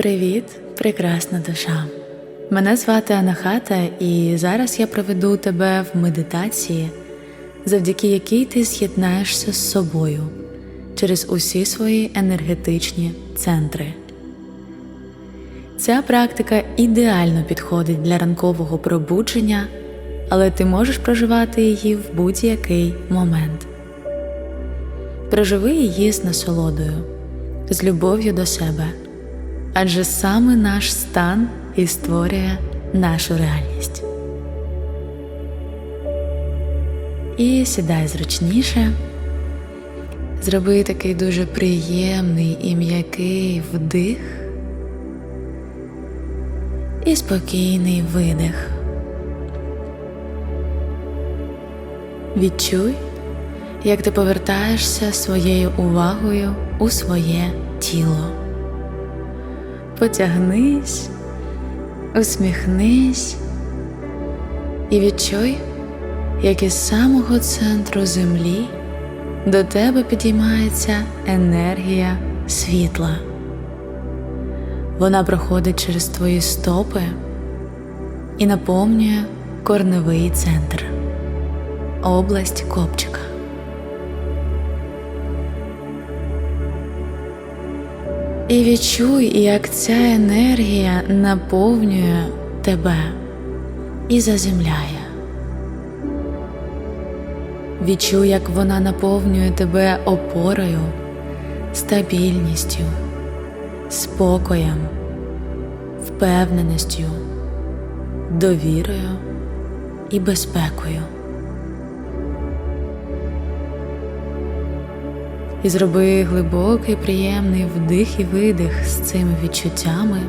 Привіт, прекрасна душа! Мене звати Анахата, і зараз я проведу тебе в медитації, завдяки якій ти з'єднаєшся з собою через усі свої енергетичні центри. Ця практика ідеально підходить для ранкового пробудження, але ти можеш проживати її в будь-який момент. Проживи її з насолодою, з любов'ю до себе, адже саме наш стан і створює нашу реальність. І сідай зручніше, зроби такий дуже приємний і м'який вдих і спокійний видих. Відчуй, як ти повертаєшся своєю увагою у своє тіло. Потягнись, усміхнись і відчуй, як із самого центру землі до тебе підіймається енергія світла. Вона проходить через твої стопи і наповнює корневий центр, область копчика. І відчуй, як ця енергія наповнює тебе і заземляє. Відчуй, як вона наповнює тебе опорою, стабільністю, спокоєм, впевненістю, довірою і безпекою. І зроби глибокий, приємний вдих і видих з цими відчуттями.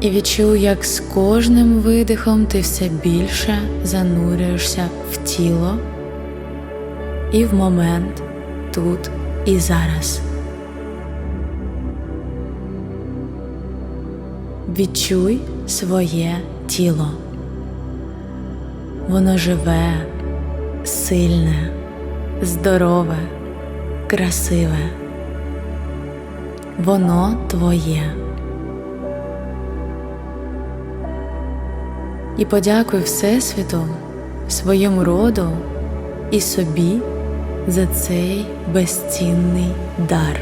І відчуй, як з кожним видихом ти все більше занурюєшся в тіло і в момент тут і зараз. Відчуй своє тіло. Воно живе, сильне, здорове, красиве. Воно твоє. І подякуй Всесвіту, своєму роду і собі за цей безцінний дар,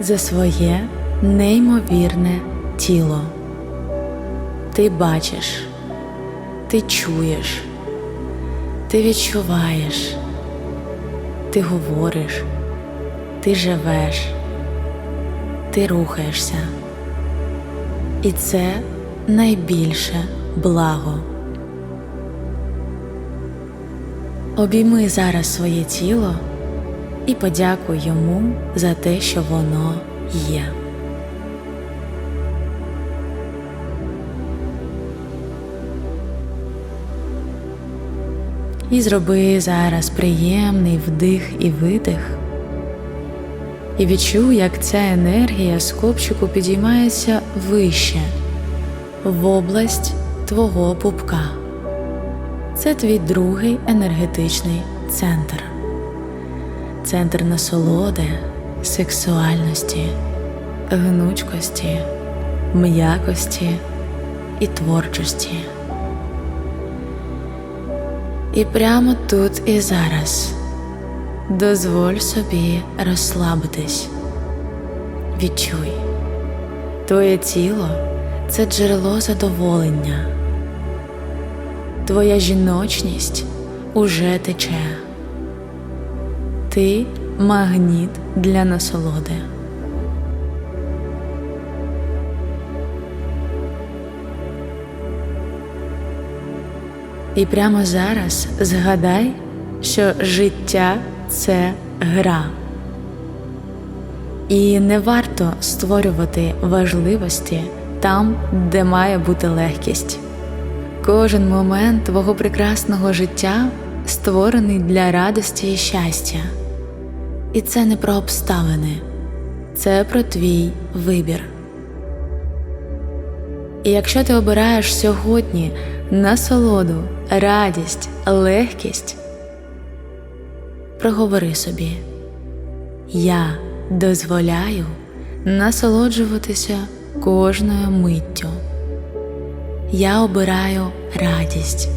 за своє неймовірне тіло. Ти бачиш, ти чуєш, ти відчуваєш, ти говориш, ти живеш, ти рухаєшся. І це найбільше благо. Обійми зараз своє тіло і подякуй йому за те, що воно є. І зроби зараз приємний вдих і видих. І відчуй, як ця енергія з копчику підіймається вище в область твого пупка. Це твій другий енергетичний центр, центр насолоди, сексуальності, гнучкості, м'якості і творчості. І прямо тут і зараз дозволь собі розслабитись. Відчуй, твоє тіло це джерело задоволення. Твоя жіночність уже тече. Ти магніт для насолоди. І прямо зараз згадай, що життя це гра. І не варто створювати важливості там, де має бути легкість. Кожен момент твого прекрасного життя створений для радості і щастя. І це не про обставини, це про твій вибір. І якщо ти обираєш сьогодні насолоду, радість, легкість, проговори собі, я дозволяю насолоджуватися кожною миттю. Я обираю радість.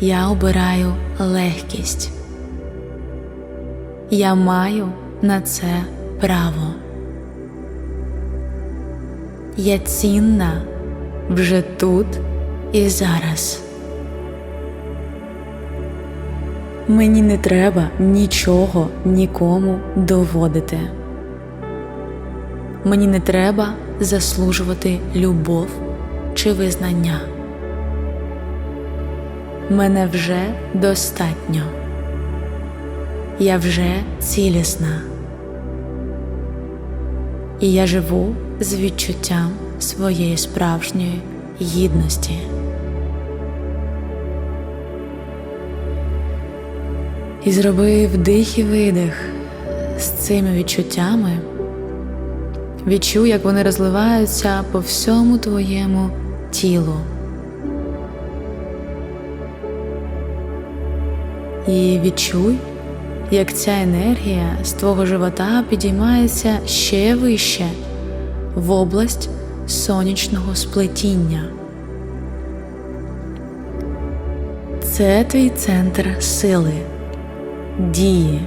Я обираю легкість. Я маю на це право. Я цінна вже тут і зараз. Мені не треба нічого нікому доводити. Мені не треба заслужувати любов чи визнання. Мене вже достатньо. Я вже цілісна. І я живу з відчуттям своєї справжньої гідності. І зроби вдих і видих з цими відчуттями. Відчуй, як вони розливаються по всьому твоєму тілу. І відчуй, як ця енергія з твого живота підіймається ще вище в область сонячного сплетіння. Це твій центр сили, дії,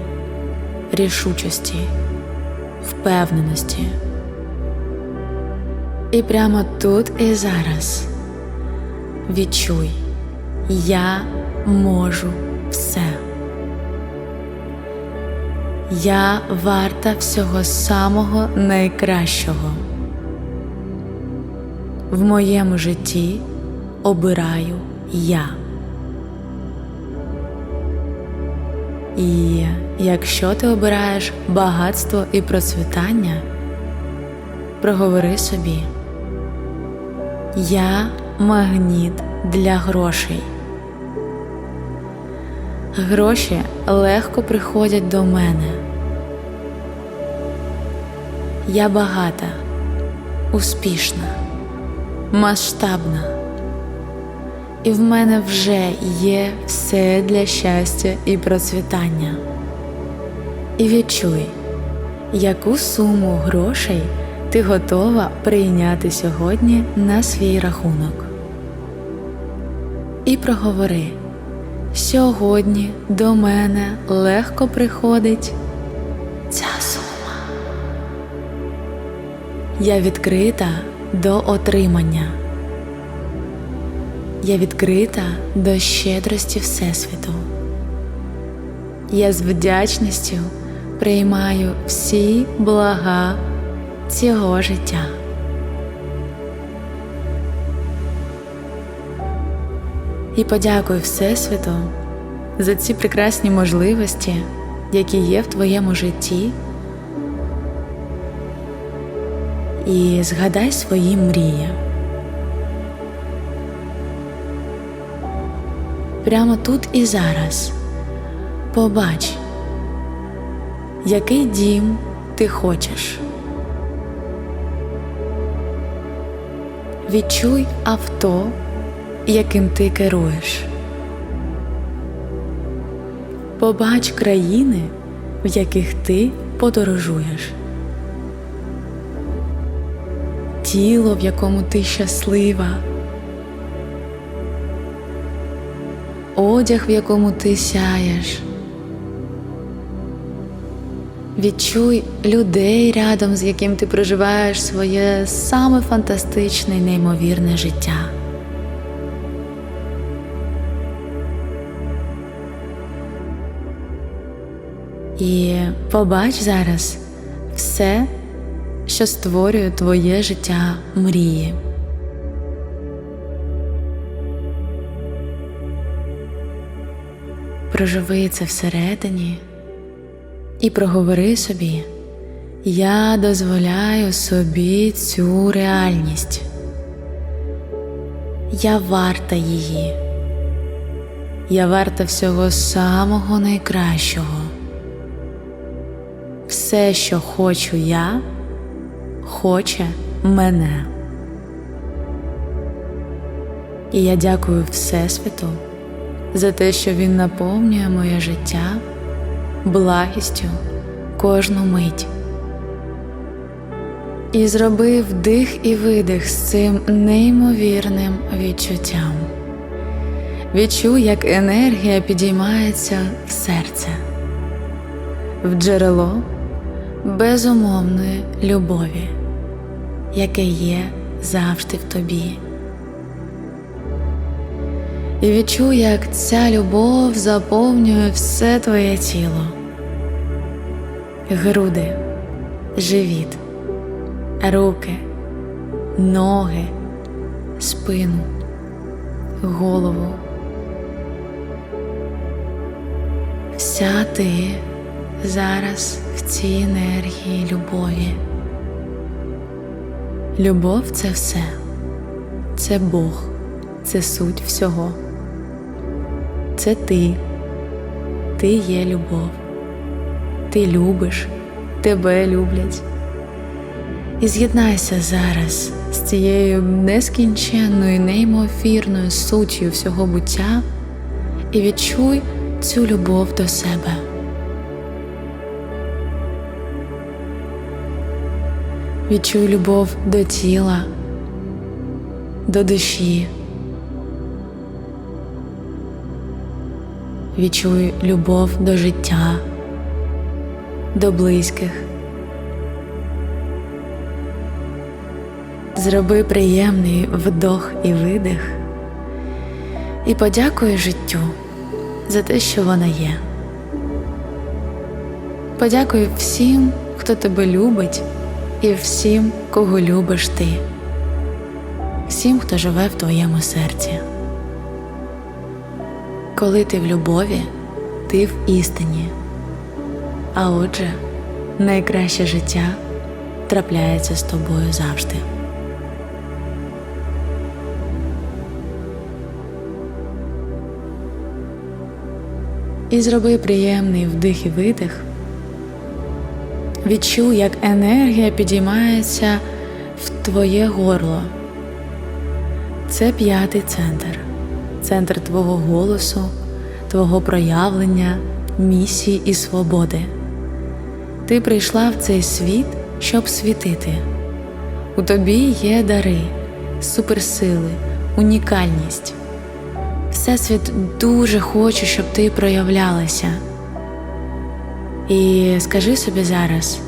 рішучості, впевненості. І прямо тут і зараз відчуй, я можу все. Я варта всього самого найкращого. В моєму житті обираю я. І якщо ти обираєш багатство і процвітання, проговори собі. Я магніт для грошей. Гроші легко приходять до мене. Я багата, успішна, масштабна. І в мене вже є все для щастя і процвітання. І відчуй, яку суму грошей ти готова прийняти сьогодні на свій рахунок. І проговори. Сьогодні до мене легко приходить ця сума. Я відкрита до отримання. Я відкрита до щедрості Всесвіту. Я з вдячністю приймаю всі блага цього життя. І подякуй Всесвіту за ці прекрасні можливості, які є в твоєму житті. І згадай свої мрії. Прямо тут і зараз побач, який дім ти хочеш. Відчуй авто, яким ти керуєш. Побач країни, в яких ти подорожуєш, тіло, в якому ти щаслива, одяг, в якому ти сяєш. Відчуй людей рядом, з яким ти проживаєш своє саме фантастичне і неймовірне життя. І побач зараз все, що створює твоє життя мрії. Проживи це всередині і проговори собі, я дозволяю собі цю реальність. Я варта її. Я варта всього самого найкращого. Все, що хочу я, хоче мене. І я дякую Всесвіту за те, що він наповнює моє життя благістю, кожну мить. І зроби вдих і видих з цим неймовірним відчуттям. Відчуй, як енергія підіймається в серце, в джерело безумовної любові, яке є завжди в тобі. І відчуй, як ця любов заповнює все твоє тіло, груди, живіт, руки, ноги, спину, голову. Вся ти зараз в цій енергії любові. Любов це все, це Бог, це суть всього. Це ти, ти є любов, ти любиш, тебе люблять. І з'єднайся зараз з цією нескінченною, неймовірною суттю всього буття і відчуй цю любов до себе. Відчуй любов до тіла, до душі. Відчуй любов до життя, до близьких. Зроби приємний вдох і видих і подякуй життю за те, що вона є. Подякуй всім, хто тебе любить, і всім, кого любиш ти, всім, хто живе в твоєму серці. Коли ти в любові, ти в істині. А отже, найкраще життя трапляється з тобою завжди. І зроби приємний вдих і видих. Відчуй, як енергія підіймається в твоє горло. Це п'ятий центр, центр твого голосу, твого проявлення, місії і свободи. Ти прийшла в цей світ, щоб світити. У тобі є дари, суперсили, унікальність. Всесвіт дуже хоче, щоб ти проявлялася. І скажи собі зараз: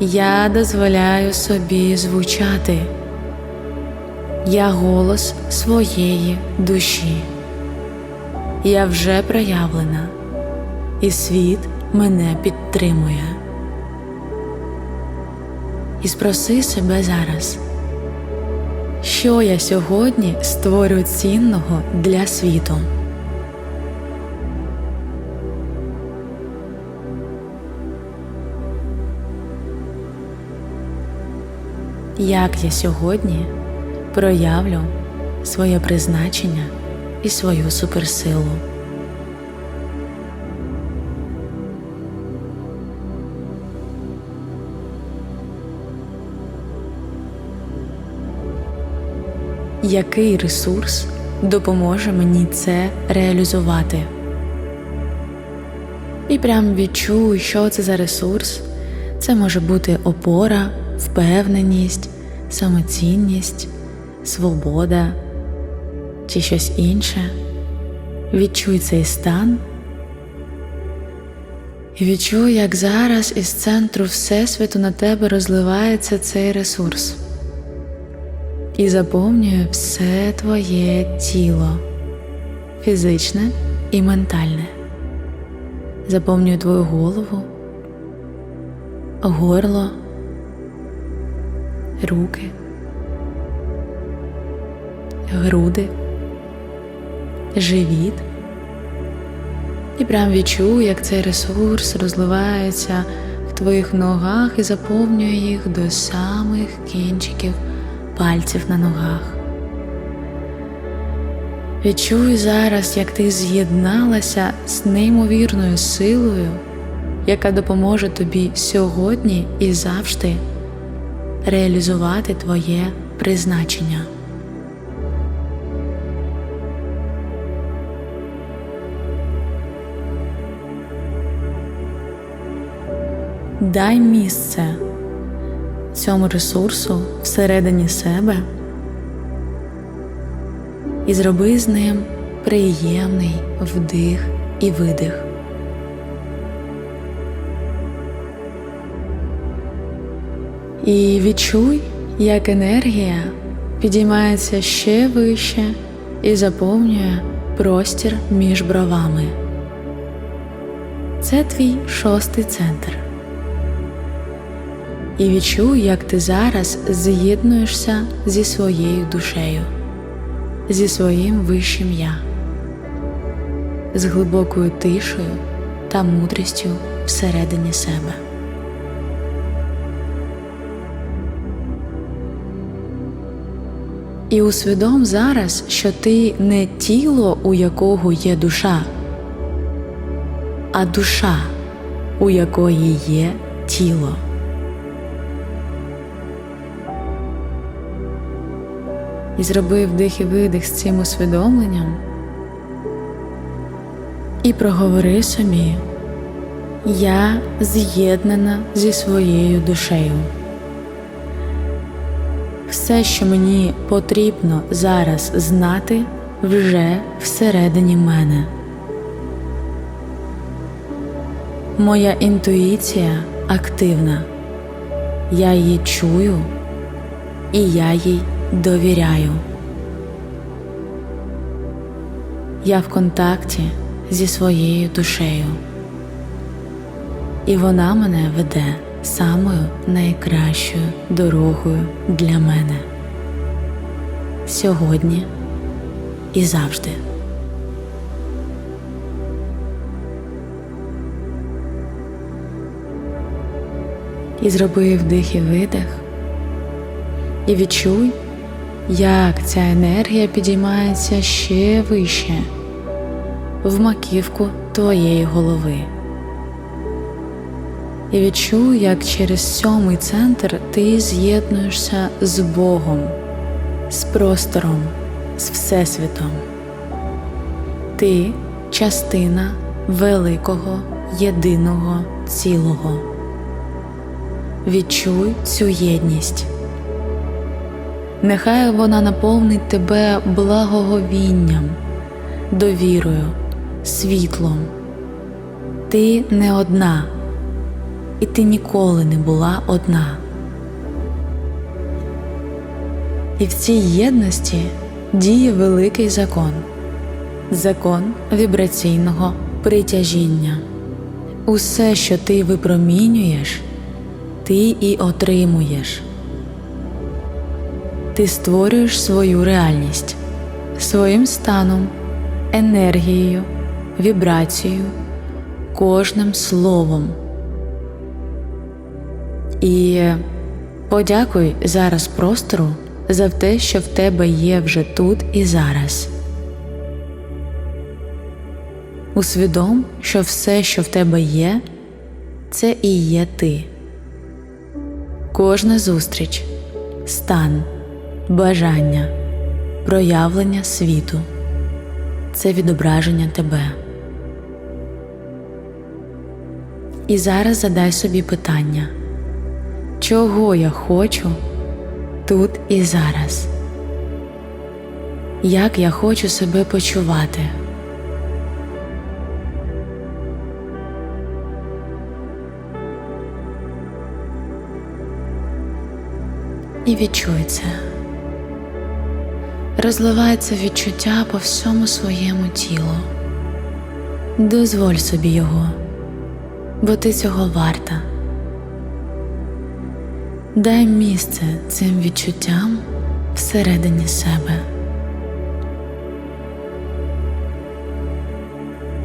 я дозволяю собі звучати, я голос своєї душі. Я вже проявлена, і світ мене підтримує. І спроси себе зараз, що я сьогодні створю цінного для світу. Як я сьогодні проявлю своє призначення і свою суперсилу. Який ресурс допоможе мені це реалізувати? І прям відчуй, що це за ресурс. Це може бути опора, впевненість, самоцінність, свобода чи щось інше. Відчуй цей стан. Відчуй, як зараз із центру Всесвіту на тебе розливається цей ресурс і заповнює все твоє тіло, фізичне і ментальне. Заповнює твою голову, горло, руки, груди, живіт. І прям відчуй, як цей ресурс розливається в твоїх ногах і заповнює їх до самих кінчиків пальців на ногах. Відчуй зараз, як ти з'єдналася з неймовірною силою, яка допоможе тобі сьогодні і завжди реалізувати твоє призначення. Дай місце цьому ресурсу всередині себе і зроби з ним приємний вдих і видих. І відчуй, як енергія підіймається ще вище і заповнює простір між бровами. Це твій шостий центр. І відчуй, як ти зараз з'єднуєшся зі своєю душею, зі своїм вищим я, з глибокою тишою та мудрістю всередині себе. І усвідом зараз, що ти не тіло, у якого є душа, а душа, у якої є тіло. І зроби вдих і видих з цим усвідомленням і проговори собі, я з'єднана зі своєю душею. Все, що мені потрібно зараз знати, вже всередині мене. Моя інтуїція активна, я її чую і я їй довіряю. Я в контакті зі своєю душею, і вона мене веде самою найкращою дорогою для мене сьогодні і завжди. І зроби вдих і видих, і відчуй, як ця енергія підіймається ще вище в маківку твоєї голови. І відчуй, як через сьомий центр ти з'єднуєшся з Богом, з простором, з Всесвітом. Ти частина великого єдиного цілого. Відчуй цю єдність. Нехай вона наповнить тебе благоговінням, довірою, світлом. Ти не одна і ти ніколи не була одна. І в цій єдності діє великий закон закон вібраційного притяжіння. Усе, що ти випромінюєш, ти і отримуєш. Ти створюєш свою реальність своїм станом, енергією, вібрацією, кожним словом. І подякуй зараз простору за те, що в тебе є вже тут і зараз. Усвідом, що все, що в тебе є, це і є ти. Кожна зустріч, стан, бажання, проявлення світу це відображення тебе. І зараз задай собі питання чого я хочу тут і зараз, як я хочу себе почувати. І відчуй це. Розливається відчуття по всьому своєму тілу. Дозволь собі його, бо ти цього варта. Дай місце цим відчуттям всередині себе.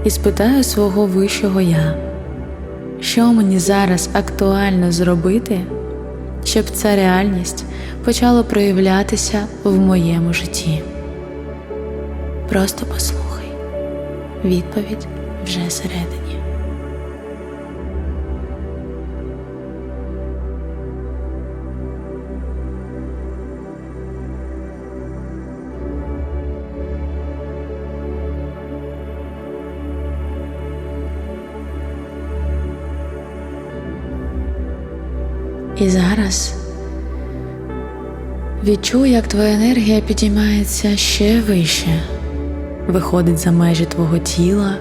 І спитаю свого вищого я, що мені зараз актуально зробити, щоб ця реальність почала проявлятися в моєму житті. Просто послухай, відповідь вже всередині. І зараз відчуй, як твоя енергія підіймається ще вище, виходить за межі твого тіла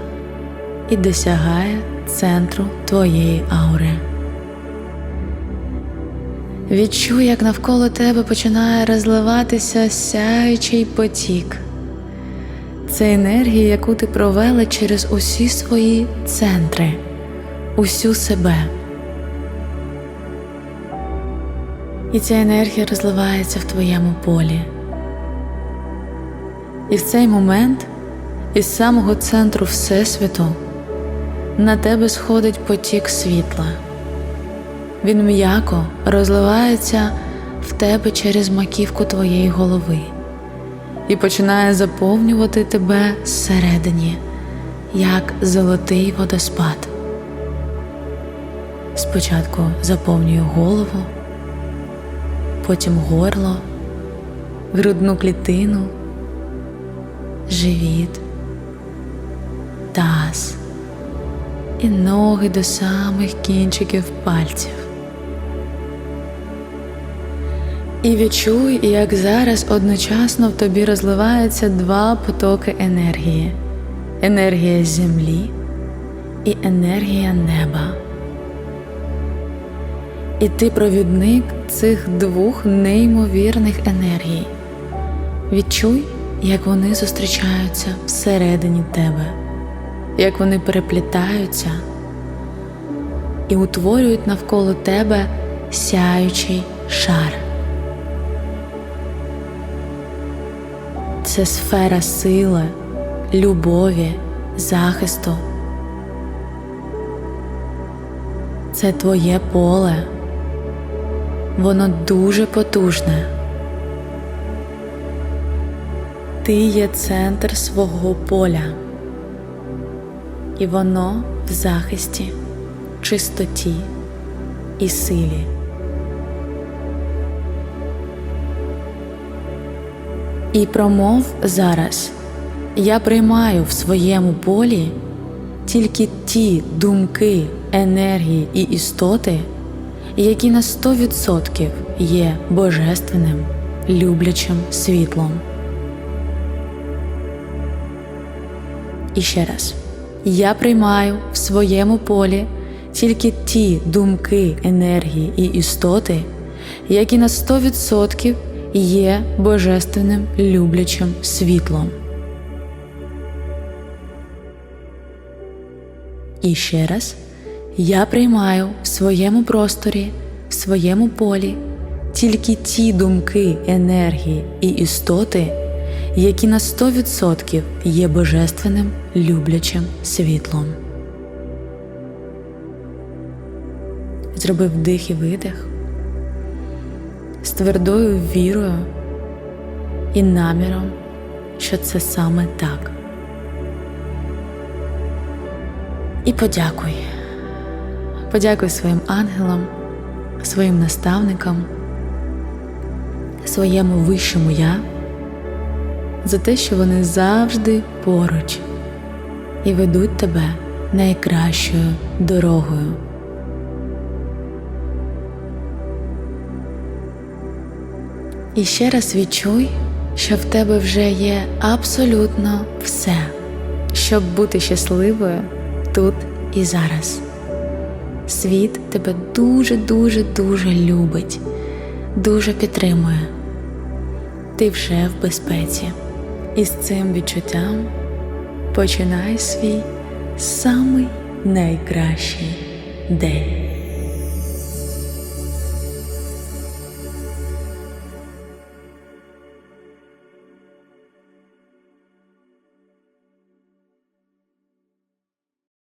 і досягає центру твоєї аури. Відчуй, як навколо тебе починає розливатися сяючий потік. Це енергія, яку ти провела через усі свої центри, усю себе. І ця енергія розливається в твоєму полі. І в цей момент із самого центру Всесвіту на тебе сходить потік світла. Він м'яко розливається в тебе через маківку твоєї голови і починає заповнювати тебе зсередині, як золотий водоспад. Спочатку заповнює голову, потім горло, грудну клітину, живіт, таз і ноги до самих кінчиків пальців. І відчуй, як зараз одночасно в тобі розливаються два потоки енергії: енергія землі і енергія неба. І ти провідник цих двох неймовірних енергій. Відчуй, як вони зустрічаються всередині тебе, як вони переплітаються і утворюють навколо тебе сяючий шар. Це сфера сили, любові, захисту. Це твоє поле. Воно дуже потужне. Ти є центр свого поля, і воно в захисті, чистоті і силі. І промов зараз я приймаю в своєму полі тільки ті думки, енергії і істоти, які на 100% є божественним, люблячим світлом. І ще раз, я приймаю в своєму полі тільки ті думки, енергії і істоти, які на 100% є божественним люблячим світлом. І ще раз я приймаю в своєму просторі, в своєму полі тільки ті думки, енергії і істоти, які на 100% є божественним люблячим світлом. Зробив вдих і видих з твердою вірою і наміром, що це саме так. І подякуй. Подякуй своїм ангелам, своїм наставникам, своєму вищому я за те, що вони завжди поруч і ведуть тебе найкращою дорогою. І ще раз відчуй, що в тебе вже є абсолютно все, щоб бути щасливою тут і зараз. Світ тебе дуже-дуже дуже любить, дуже підтримує. Ти вже в безпеці, і з цим відчуттям починай свій самий найкращий день.